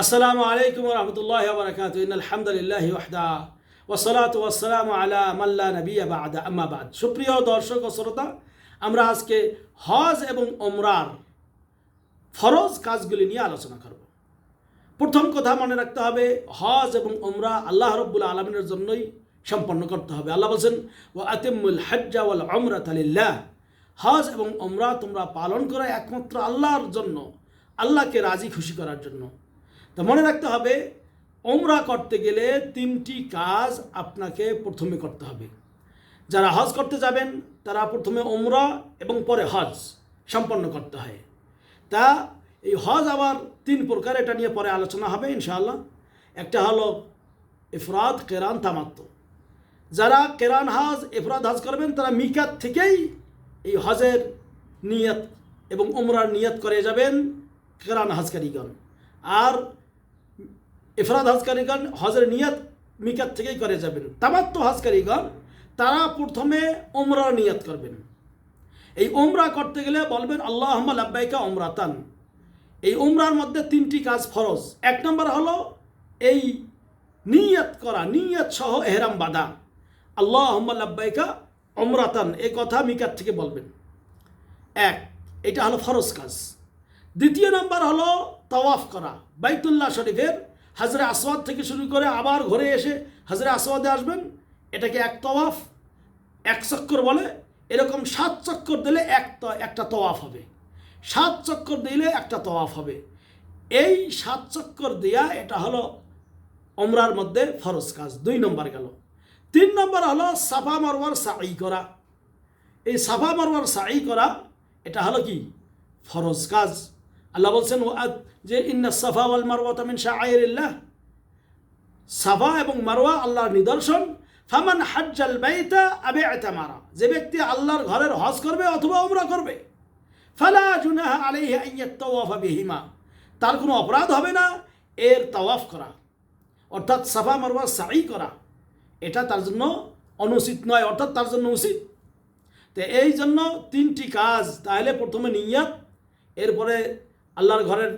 আসসালামু আলাইকুম রহমতুল্লাহ বরকাত আলহামদুলিল্লাহ ওয়াহদা। ওসলাত ওয়াসালাম আলা মাল্লা নবী বাদ। আম্মাবাদ সুপ্রিয় দর্শক ও শ্রোতা, আমরা আজকে হজ এবং ওমরার ফরজ কাজগুলি নিয়ে আলোচনা করব। প্রথম কথা মনে রাখতে হবে, হজ এবং ওমরা আল্লাহ রব্বুল আলমিনের জন্যই সম্পন্ন করতে হবে। আল্লাহ বলছেন ও আতিমুল হজ্জা ওয়াল অমরাত আলিল্লাহ হজ এবং ওমরা তোমরা পালন করো একমাত্র আল্লাহর জন্য, আল্লাহকে রাজি খুশি করার জন্য। তা মনে রাখতে হবে, ওমরা করতে গেলে তিনটি কাজ আপনাকে প্রথমে করতে হবে। যারা হজ করতে যাবেন, তারা প্রথমে ওমরা এবং পরে হজ সম্পন্ন করতে হয়। তা এই হজ আবার তিন প্রকার, এটা নিয়ে পরে আলোচনা হবে ইনশাআল্লাহ। একটা হলো ইফরাদ কেরান তামাত্ম যারা কেরান হজ ইফরাদ হজ করবেন, তারা মিকাত থেকেই এই হজের নিয়ত এবং ওমরার নিয়ত করে যাবেন কেরান হজকারীগণ। আর ইফরাদ হাজকারীগণ হজের নিয়ত মিকাত থেকেই করে যাবেন। তামাত্ম হাজকারীগণ, তারা প্রথমে ওমরা নিয়ত করবেন। এই ওমরা করতে গেলে বলবেন আল্লাহ আব্বাইকা ওমরাতান এই উমরার মধ্যে তিনটি কাজ ফরজ। এক নম্বর হলো, এই নিয়ত করা, নিয়ত সহ এহরাম বাদা আল্লাহ আব্বাইকা অমরাতান এ কথা মিকাত থেকে বলবেন। এক, এটা হলো ফরজ কাজ। দ্বিতীয় নম্বর হলো তওয়াফ করা, বাইতুল্লাহ শরীফের হাজরে আসওয়াদ থেকে শুরু করে আবার ঘরে এসে হাজরে আসওয়াদে আসবেন, এটাকে এক তওয়াফ, এক চক্কর বলে, এরকম সাত চক্কর দিলে এক একটা তওয়াফ হবে। সাত চক্কর দিলে একটা তওয়াফ হবে। এই সাত চক্কর দেয়া এটা হলো অমরার মধ্যে ফরজ কাজ, দুই নম্বর গেল। তিন নম্বর হলো সাফা মারওয়ার সাই করা। এই সাফা মারওয়ার সাই করা, এটা হলো কি? ফরজ কাজ। আল্লাহ বলছেন যে, ইন্না সাফা ওয়াল মারওয়া তামিন শাহরিল্লাহ সাফা এবং মারওয়া আল্লাহর নিদর্শন। ফামান হাজ্জাল বাইতা আবে মারা। যে ব্যক্তি আল্লাহর ঘরের হজ করবে অথবা উমরা করবে, ফালা জুনাহা আলাইহি আইয়াত তাওয়াফা বিহিমা। তার কোনো অপরাধ হবে না, এর তাওয়াফ করা। অর্থাৎ সাফা, মারওয়া সাই করা। এটা তার জন্য অনুচিত নয়, অর্থাৎ তার জন্য উচিত। তো এই জন্য তিনটি কাজ, তাহলে প্রথমে নিয়াত, এরপরে আল্লাহর ঘরের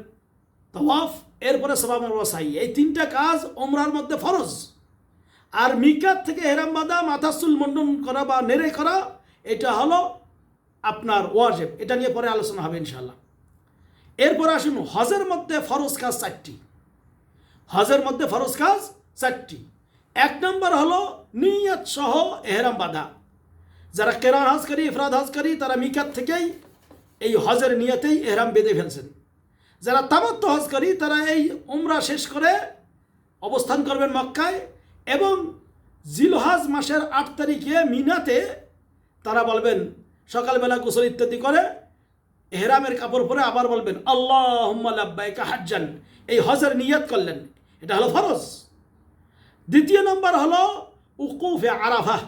তওয়াফ, এরপরে সবা মরবা সাই এই তিনটা কাজ ওমরার মধ্যে ফরজ। আর মিকাত থেকে হেরাম বাদা মাথাসুল মন্ডন করা বা নেড়ে করা, এটা হলো আপনার ওয়াজেব। এটা নিয়ে পরে আলোচনা হবে ইনশাল্লাহ এরপরে আসুন, হজের মধ্যে ফরজ কাজ চারটি। হজের মধ্যে ফরজ কাজ চারটি। এক নম্বর হলো নিয়ত সহ এহরাম বাঁধা। যারা কেরান হজ করি ইফরাদ হজ করি তারা মিকাত থেকেই এই হজের নিয়তেই এহরাম বেঁধে ফেলছেন। যারা তামাত্ম হজকারী, তারা এই উমরা শেষ করে অবস্থান করবেন মক্কায় এবং জিলহাজ মাসের আট তারিখে মিনাতে তারা বলবেন, সকালবেলা গোসল ইত্যাদি করে এহরামের কাপড় পরে আবার বলবেন আল্লাহ আব্বাইকা হাজ্জান। এই হজের নিয়াত করলেন। এটা হলো ফরজ। দ্বিতীয় নম্বর হলো উকুফে আরাফা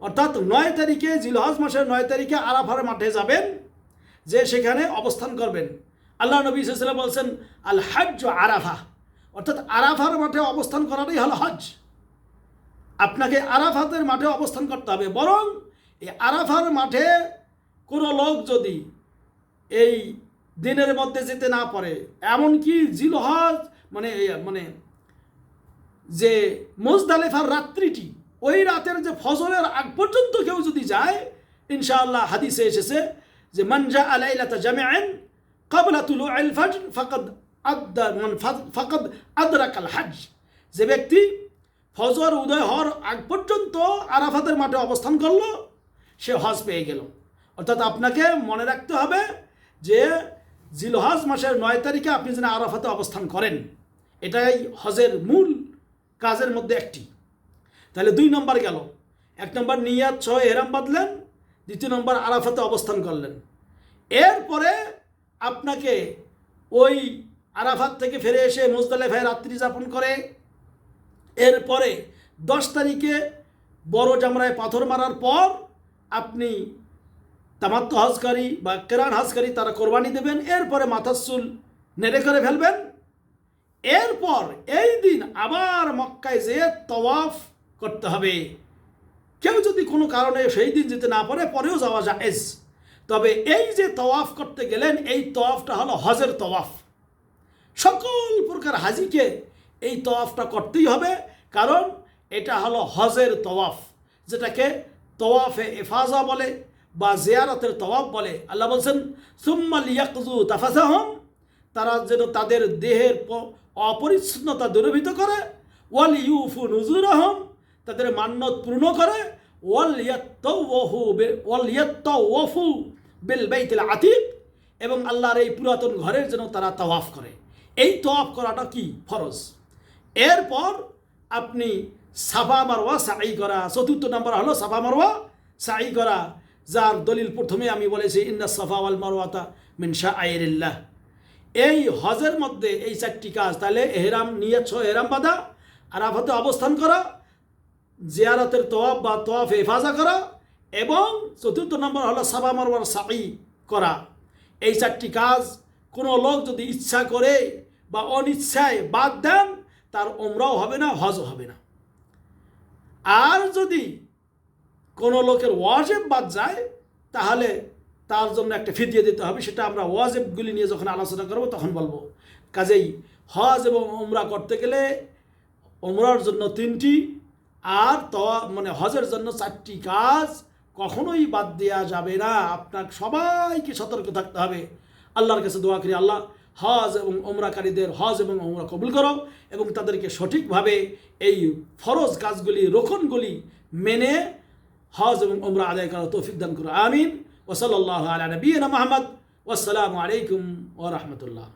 অর্থাৎ নয় তারিখে, জিলহজ মাসের নয় তারিখে আরাফার মাঠে যাবেন, যে সেখানে অবস্থান করবেন। আল্লাহ নবী সাল্লাম বলছেন আল হজ আরাফা। অর্থাৎ আরাফার মাঠে অবস্থান করাটাই হলো হজ আপনাকে আরাফাতের মাঠে অবস্থান করতে হবে। বরং এই আরাফার মাঠে কোনো লোক যদি এই দিনের মধ্যে যেতে না পারে, এমনকি জিলহজ মানে মানে যে মোজদালেফার রাত্রিটি, ওই রাতের যে ফজরের আগ পর্যন্ত কেউ যদি যায়, ইনশাআল্লাহ হাদিসে এসেছে যে মনজা আলাইলাতা জামিআন কাবলা তুলু আল ফজর ফাকাদ আদ মান ফাকাদ আদরাকাল হজ যে ব্যক্তি ফজর উদয় হওয়ার আগ পর্যন্ত আরাফাতের মাঠে অবস্থান করল, সে হজ পেয়ে গেল। অর্থাৎ আপনাকে মনে রাখতে হবে যে জিলহজ মাসের নয় তারিখে আপনি যেন আরাফাতে অবস্থান করেন, এটাই হজের মূল কাজের মধ্যে একটি। তাহলে দুই নম্বর গেল। এক নম্বর নিয়াত ছয় এরাম বাঁধলেন, দ্বিতীয় নম্বর আরাফাতে অবস্থান করলেন। এরপরে আপনাকে ওই আরাফাত থেকে ফিরে এসে মোজদালেফায় রাত্রি যাপন করে। এরপরে দশ তারিখে বড় জামরায় পাথর মারার পর আপনি তামাত্ম হজকারী বা কেরান হজকারী তারা কোরবানি দেবেন, এরপরে মাথার চুল নেড়ে করে ফেলবেন। এরপর এই দিন আবার মক্কায় যেয়ে তওয়াফ করতে হবে। কেউ যদি কোনো কারণে সেই দিন যেতে না পারে, পরেও যাওয়া যায় তবে এই যে তওয়াফ করতে গেলেন, এই তওয়াফটা হলো হজের তওয়াফ। সকল প্রকার হাজিকে এই তওয়াফটা করতেই হবে, কারণ এটা হলো হজের তওয়াফ, যেটাকে তওয়াফে এফাজা বলে বা জিয়ারতের তওয়াফ বলে। আল্লাহ বলছেন সুম্মাল ইয়াকজু তাফাসাহম তারা যেন তাদের দেহের অপরিচ্ছন্নতা দূরীভূত করে, ওয়াল ইউফু নুজুরহম তাদের মান্যত পূর্ণ করে ওয়াল ইয়াত্তাওয়াফু বিল বাইতিল আতিক এবং আল্লাহর এই পুরাতন ঘরের জন্য তারা তওয়াফ করে। এই তাওয়াফ করাটা কি? ফরজ। এরপর আপনি সাফা মারওয়া সাই করা। চতুর্থ নম্বর হলো সাফা মারওয়া সাই করা। যার দলিল প্রথমে আমি বলেছি ইন্দা সাফা ওয়াল মারওয়াতা মিন শাআইরিল্লাহ। এই হজের মধ্যে এই চারটি কাজ, তাহলে এহরাম নিয়েছ এহরাম বাঁধা, আরাফাতে অবস্থান করা, জিয়ারতের তোয়াফ বা তোয়াফ হেফাজা করা এবং চতুর্থ নম্বর হলো সাবা মারওয়ার সাই করা। এই চারটি কাজ কোনো লোক যদি ইচ্ছা করে বা অনিচ্ছায় বাদ দেন, তার ওমরাও হবে না, হজও হবে না। আর যদি কোনো লোকের ওয়াজেব বাদ যায়, তাহলে তার জন্য একটা ফিদিয়ে দিতে হবে। সেটা আমরা ওয়াজেবগুলি নিয়ে যখন আলোচনা করব, তখন বলব। কাজেই হজ এবং ওমরা করতে গেলে ওমরার জন্য তিনটি, আর তওয়া মানে হজের জন্য চারটি কাজ কখনোই বাদ দেওয়া যাবে না। আপনার সবাইকে সতর্ক থাকতে হবে। আল্লাহর কাছে দোয়া করি, আল্লাহ হজ এবং ওমরাকারীদের হজ এবং ওমরা কবুল করো এবং তাদেরকে সঠিকভাবে এই ফরজ কাজগুলি, রোকনগুলি মেনে হজ এবং ওমরা আদায় করার তৌফিক দান করো। আমিন। ওসলাল্লাহ আলা নবীনা মোহাম্মদ। ওয়াসালামু আলাইকুম ওরহমতুল্লাহ